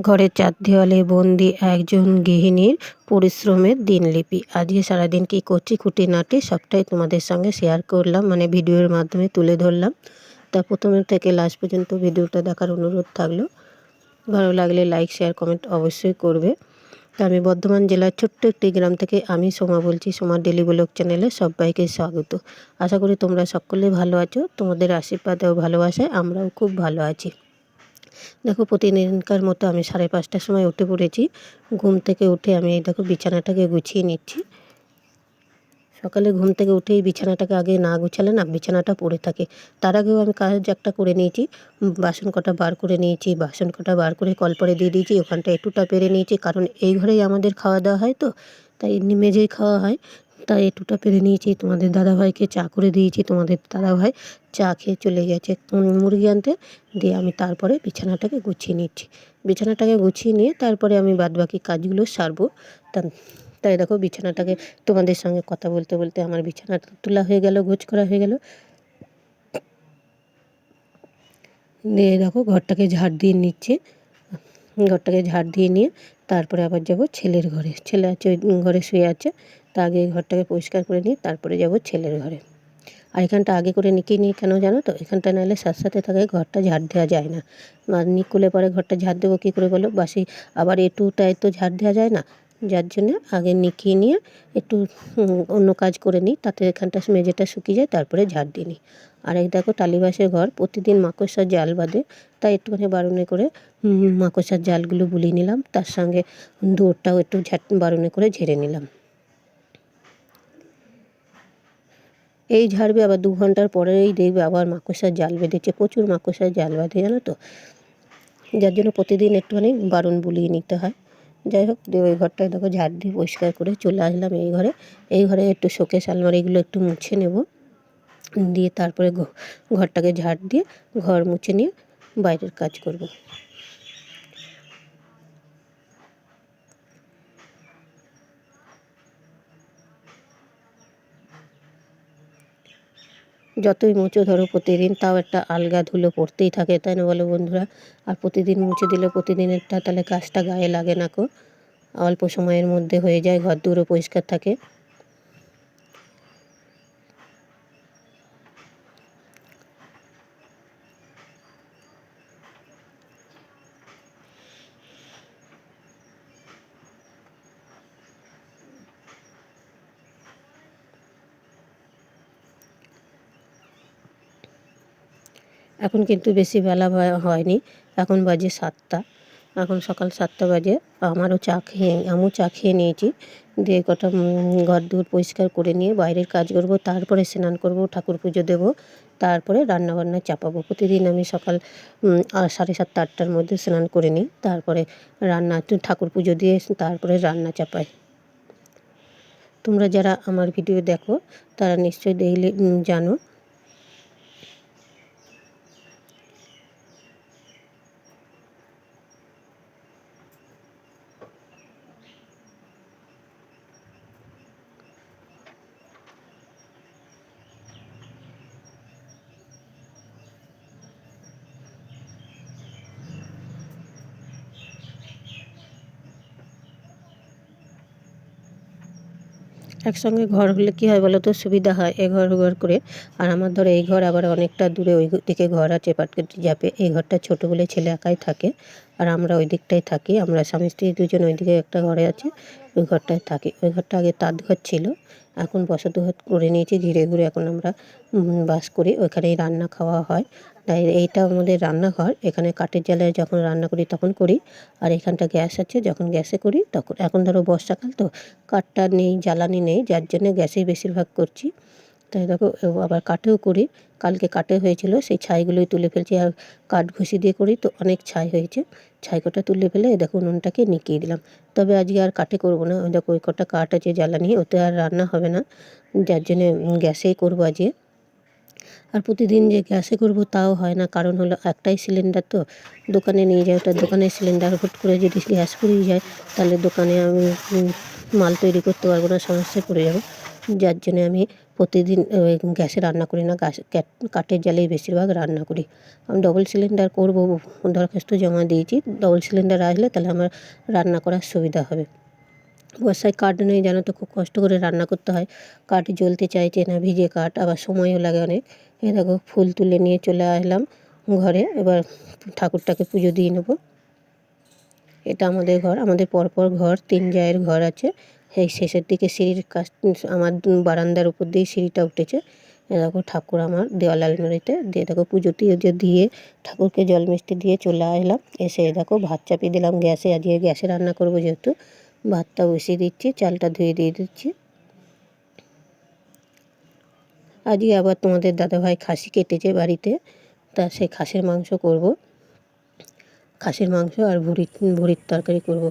ঘরের চার দেওয়ালে বন্দি একজন গৃহিণীর পরিশ্রমের দিনলিপি। আজকে সারাদিন কী করছি খুঁটিনাটি সবটাই তোমাদের সঙ্গে শেয়ার করলাম মানে ভিডিওর মাধ্যমে তুলে ধরলাম। তা প্রথমে থেকে লাস্ট পর্যন্ত ভিডিওটা দেখার অনুরোধ থাকল। ভালো লাগলে লাইক শেয়ার কমেন্ট অবশ্যই করবে। তা আমি বর্ধমান জেলার ছোট্ট একটি গ্রাম থেকে আমি সোমা বলছি সোমা ডেলি ব্লগ চ্যানেলে সবাইকে স্বাগত। আশা করি তোমরা সকলে ভালো আছো, তোমাদের আশীর্বাদ ও ভালোবাসায় আমরাও খুব ভালো আছি। দেখো, প্রতিদিনকার মতো আমি সাড়ে পাঁচটার সময় উঠে পড়েছি। ঘুম থেকে উঠে আমি এই দেখো বিছানাটাকে গুছিয়ে নিচ্ছি। সকালে ঘুম থেকে উঠেই বিছানাটাকে আগে না গুছালে না বিছানাটা পড়ে থাকে। তার আগেও আমি কাজ একটা করে নিয়েছি। বাসন কটা বার করে নিয়েছি, বাসন কটা বার করে কলপরে দিয়ে দিয়েছি ওখানটা একটুটা পেরে নিয়েছি। কারণ এই ঘরেই আমাদের খাওয়া দাওয়া হয় তো, তাই মেঝেই খাওয়া হয়। তাই একটুটা পেরে নিয়েছি, তোমাদের দাদাভাইকে চা করে দিয়েছি, তোমাদের দাদাভাই চা খেয়ে চলে গেছে। মুরগি আনতে, দিয়ে আমি তারপরে বিছানাটাকে গুছিয়ে নিচ্ছি। বিছানাটাকে গুছিয়ে নিয়ে তারপরে আমি বাদবাকি কাজগুলো সারবো। তা, তাই দেখো বিছানাটাকে তোমাদের সঙ্গে কথা বলতে বলতে আমার বিছানাটা তোলা হয়ে গেল, গোছ করা হয়ে গেল। দিয়ে দেখো ঘরটাকে ঝাড় দিয়ে নিচ্ছে। ঘরটাকে ঝাড় দিয়ে নিয়ে তারপরে আবার যাব ছেলের ঘরে। ছেলে আছে ওই ঘরে শুয়ে আছে, তা আগে ঘরটাকে পরিষ্কার করে নিয়ে তারপরে যাব ছেলের ঘরে। আর এখানটা আগে করে নিকে নিয়ে কেন জানো তো? এখানটা নাহলে সাথে সাথে থাকে ঘরটা ঝাড় দেওয়া যায় না। আর নিক করলে পরে ঘরটা ঝাড় দেবো কী করে বলো? বাসি আবার এটুটায় তো ঝাড় দেওয়া যায় না। যার জন্য আগে নিকিয়ে নিয়ে একটু অন্য কাজ করে নিই। তাতে এখানটা মেঝেটা শুকিয়ে যায়, তারপরে ঝাড় দিয়ে নিই। আর এই দেখো টালিবাসের ঘর, প্রতিদিন মাকড়সার জাল বাঁধে। তাই একটুখানি বারণে করে মাকড়সার জালগুলো বুলিয়ে নিলাম। তার সঙ্গে দৌড়টাও একটু ঝাট, বারণে করে ঝেড়ে নিলাম। এই ঝাড়বে আবার দু ঘণ্টার পরেই দেখবে আবার মাকড়সার জাল বেঁধেছে। প্রচুর মাকড়সার জাল বাঁধে, জানো তো? যার জন্য প্রতিদিন একটুখানি বারণ বুলিয়ে নিতে হয়। যাই হোক, দিয়ে ওই ঘরটায় দেখো ঝাড় দিয়ে পরিষ্কার করে চলে আসলাম এই ঘরে। এই ঘরে একটু শোকেশ আলমারিগুলো একটু মুছে নেব। দিয়ে তারপরে ঘরটাকে ঝাড় দিয়ে ঘর মুছে নিয়ে বাইরের কাজ করব। যতই মুছে ধরো প্রতিদিন, তাও একটা আলগা ধুলো পড়তেই থাকে, তাই না বলো বন্ধুরা? আর প্রতিদিন মুছে দিলে প্রতিদিনেরটা তাহলে কাজটা গায়ে লাগে না কো অল্প সময়ের মধ্যে হয়ে যায়, ঘর দুয়ারও পরিষ্কার থাকে। এখন কিন্তু বেশি বেলা হয়নি। এখন বাজে সাতটা। এখন সকাল সাতটা বাজে। আমারও চা খেয়ে, আমিও চা খেয়ে নিয়েছি। দিয়ে কটা ঘর দুয়ার পরিষ্কার করে নিয়ে বাইরের কাজ করব। তারপরে স্নান করব, ঠাকুর পুজো দেব। তারপরে রান্নাবান্না চাপাবো। প্রতিদিন আমি সকাল সাড়ে সাতটা, আটটার মধ্যে স্নান করে নিই। তারপরে রান্না, ঠাকুর পুজো দিয়ে তারপরে রান্না চাপাই। তোমরা যারা আমার ভিডিও দেখো, তারা নিশ্চয়ই দেখলে জানো একসঙ্গে ঘর হলে কী হয় বলো তো? সুবিধা হয় এ ঘর ঘর করে। আর আমার ধরো এই ঘর আবার অনেকটা দূরে, ওই দিকে ঘর আছে পাটকেটি যাবে। এই ঘরটা ছোটো বলে ছেলে একাই থাকে। আর আমরা ওই দিকটাই থাকি। আমরা স্বামী স্ত্রী দুজন ওই দিকে একটা ঘরে আছে, ওই ঘরটায় থাকি। ওই ঘরটা আগে তাঁত ঘর ছিল। এখন বসত ঘর করে নিয়েছি, ঘিরে ঘুরে এখন আমরা বাস করি। ওইখানেই রান্না খাওয়া হয়। তাই এইটা আমাদের রান্নাঘর। এখানে কাঠের জ্বালায় যখন রান্না করি তখন করি, আর এখানটা গ্যাস আছে, যখন গ্যাসে করি তখন, এখন ধরো বর্ষাকাল তো, কাঠটা নেই, জ্বালানি নেই, যার জন্যে গ্যাসেই বেশিরভাগ করছি। তাই দেখো আবার কাঠেও করি, কালকে কাঠে হয়েছিল, সেই ছাইগুলোই তুলে ফেলছি, আর কাঠ ঘষি দিয়ে করি, তো অনেক ছাই হয়েছে। ছাই কটা তুলে ফেলে দেখো উনুনটাকে নিকিয়ে দিলাম। তবে আজকে আর কাঠে করব না দেখো ওই কটা কাঠ আছে জ্বালানি, ওতে আর রান্না হবে না, যার জন্যে গ্যাসেই করব আজকে। আর প্রতিদিন যে গ্যাসে করব তাও হয় না। কারণ হলো একটাই সিলিন্ডার তো, দোকানে নিয়ে যায় ওটা দোকানের সিলিন্ডার হুট করে যদি গ্যাস পুড়িয়ে যায়, তাহলে দোকানে আমি মাল তৈরি করতে পারব না, সমস্যায় পড়ে যাব। যার জন্য আমি প্রতিদিন গ্যাসে রান্না করি না গাছ কাঠের জালেই বেশিরভাগ রান্না করি। আমি ডবল সিলিন্ডার করব দরখাস্ত জমা দিয়েছি ডবল সিলিন্ডার আসলে তাহলে আমার রান্না করার সুবিধা হবে। বর্ষায় কাঠ নেই, জানো তো খুব কষ্ট করে রান্না করতে হয়। কাঠ জ্বলতে চাইছে না ভিজে কাঠ আবার সময়ও লাগে অনেক। এ দেখো, ফুল তুলে নিয়ে চলে আসলাম ঘরে, এবার ঠাকুরটাকে পুজো দিয়ে নেব। এটা আমাদের ঘর, আমাদের পরপর ঘর, তিন জায়ের ঘর আছে। সেই শেষের দিকে সিঁড়ির কাছ, আমার বারান্দার উপর দিয়ে সিঁড়িটা উঠেছে। এ দেখো, ঠাকুর আমার দেওয়াল আলমারিতে। দিয়ে দেখো পুজো টুজো দিয়ে ঠাকুরকে জল মিষ্টি দিয়ে চলে আসলাম। এসে দেখো, ভাত চাপিয়ে দিলাম গ্যাসে। আজকে গ্যাসে রান্না করব যেহেতু। ভাতটা বসিয়ে দিচ্ছি, চালটা ধুয়ে দিয়ে দিচ্ছি। আজকে আবার তোমাদের দাদাভাই খাসি কেটেছে বাড়িতে, তা সেই খাসির মাংস করব। খাসির মাংস আর ভুড়ির ভুড়ির তরকারি করব।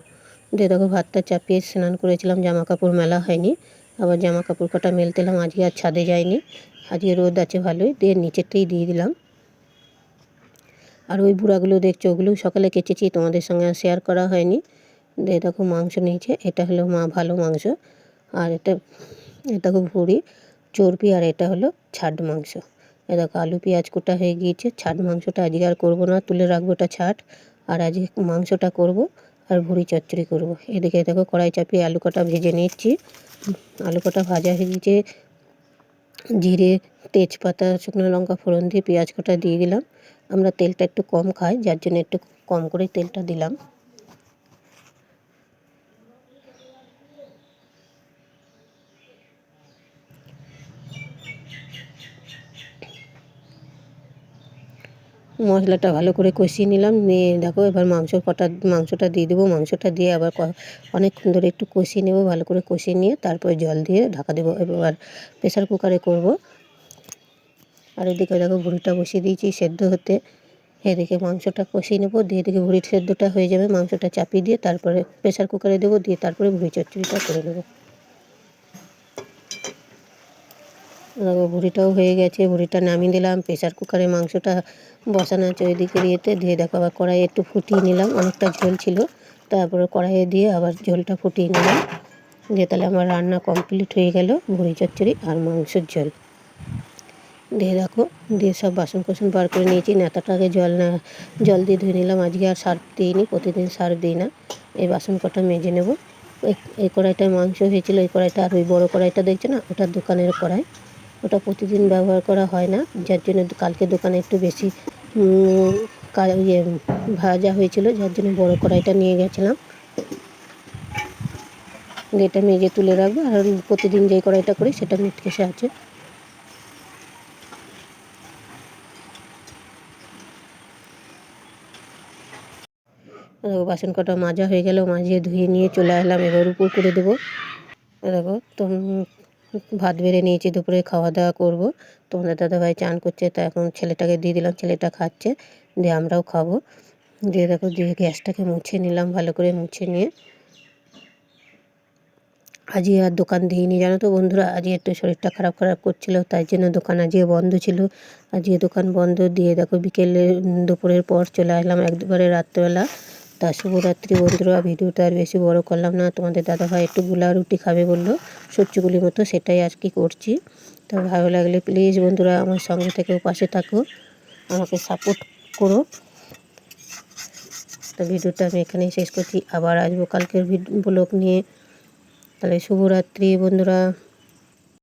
দিয়ে দেখো ভাতটা চাপিয়ে স্নান করেছিলাম জামা কাপড় মেলা হয়নি। আবার জামা কাপড় কটা মেলতেলাম, আজকে আর ছাদে যায়নি আজকে রোদ আছে ভালোই, দিয়ে নিচেরটাই দিয়ে দিলাম। আর ওই বুড়াগুলো দেখছ, ওগুলোও সকালে কেচেছি, তোমাদের সঙ্গে শেয়ার করা হয়নি। দেখো মাংস নিয়েছে, এটা হলো মা ভালো মাংস। আর এটা এটা খুব ভুড়ি, চর্বি, আর এটা হলো ছাড মাংস। দেখো, আলু, পেঁয়াজ কোটা হয়ে গিয়েছে ছাড মাংসটা আজকে আর করব না, তুলে রাখব ওটা ছাট। আর আজকে মাংসটা করব, আর ভুড়ি চচ্চড়ি করব। এদিকে দেখো, কড়াই চাপিয়ে আলু কটা ভেজে নিচ্ছি। আলু কটা ভাজা হয়ে গিয়েছে, জিরে, তেজপাতা, শুকনো লঙ্কা, ফোড়ন দিয়ে পেঁয়াজ কটা দিয়ে দিলাম। আমরা তেলটা একটু কম খাই, যার জন্য একটু কম করে তেলটা দিলাম। মশলাটা ভালো করে কষিয়ে নিলাম। নিয়ে দেখো এবার মাংস কটা, মাংসটা দিয়ে দেবো। মাংসটা দিয়ে আবার অনেকক্ষণ ধরে একটু কষিয়ে নেব, ভালো করে কষিয়ে নিয়ে তারপরে জল দিয়ে ঢাকা দেবো। এবার প্রেশার কুকারে করব। আর এদিকে দেখো ভুড়িটা বসিয়ে দিয়েছি সেদ্ধ হতে। এদিকে মাংসটা কষিয়ে নেব। দিয়ে এদিকে ভুড়ির সেদ্ধটা হয়ে যাবে। মাংসটা চাপিয়ে দিয়ে তারপরে প্রেসার কুকারে দেবো। দিয়ে তারপরে ভুড়ি চচ্চড়িটা করে নেব দেখো ভুড়িটাও হয়ে গেছে। ভুড়িটা নামিয়ে দিলাম, প্রেসার কুকারে মাংসটা বসানো আছে ওইদিকে দিয়েতে দিয়ে দেখো আবার কড়াইয়ে একটু ফুটিয়ে নিলাম, অনেকটা ঝোল ছিল। তারপরে কড়াইয়ে দিয়ে আবার ঝোলটা ফুটিয়ে নিলাম। দিয়ে তাহলে আমার রান্না কমপ্লিট হয়ে গেল, ভুড়ি চচ্চড়ি আর মাংসের ঝোল। দিয়ে দেখো, দিয়ে সব বাসন কোসন বার করে নিয়েছি। নেতাটাকে জল না, জল দিয়ে ধুয়ে নিলাম। আজকে আর সার্ফ দিইনি, প্রতিদিন সার্ফ দিই না। এই বাসন কটা মেজে নেব। এই কড়াইটায় মাংস হয়েছিল, এই কড়াইটা আর ওই বড়ো কড়াইটা দেখছ না? ওটা দোকানের কড়াই। ওটা প্রতিদিন ব্যবহার করা হয় না, যার জন্য কালকে দোকানে একটু বেশি ইয়ে ভাজা হয়েছিল, যার জন্য বড় কড়াইটা নিয়ে গেছিলাম। এটা মেজে তুলে রাখব, আর প্রতিদিন যে কড়াইটা করি সেটা মিটকেসে আছে। দেখো, বাসন কটা মাজা হয়ে গেল, মাজিয়ে ধুয়ে নিয়ে চলে এলাম এবার উপর করে দেবো। দেখো, তো ভাত বেড়ে নিয়েছি, দুপুরে খাওয়া দাওয়া করব। তোমাদের দাদাভাই চান করছে, তা এখন ছেলেটাকে দিয়ে দিলাম, ছেলেটা খাচ্ছে, দিয়ে আমরাও খাব। দিয়ে দেখো, দিয়ে গ্যাসটাকে মুছে নিলাম ভালো করে, মুছে নিয়ে। আজকে আর দোকান দিইনি, জানো তো বন্ধুরা? আজকে একটু শরীরটা খারাপ খারাপ করছিল, তাই জন্য দোকান আজকে বন্ধ ছিল। আজকে দোকান বন্ধ, দিয়ে দেখো বিকেলে দুপুরের পর চলে আসলাম একবারে রাত্রেবেলা। তা শুভরাত্রি বন্ধুরা, ভিডিওটা আর বেশি বড় করলাম না। তোমাদের দাদাভাই একটু গুলা রুটি খাবে বলল, সবজিগুলির মতো সেটাই আজকে করছি। তো ভালো লাগলে প্লিজ বন্ধুরা আমার সঙ্গে থেকে পাশে থাকো, আমাকে সাপোর্ট করো। তো ভিডিওটা আমি এখানেই শেষ করছি। আবার আসব কালকের ব্লগ নিয়ে। তাহলে শুভরাত্রি বন্ধুরা।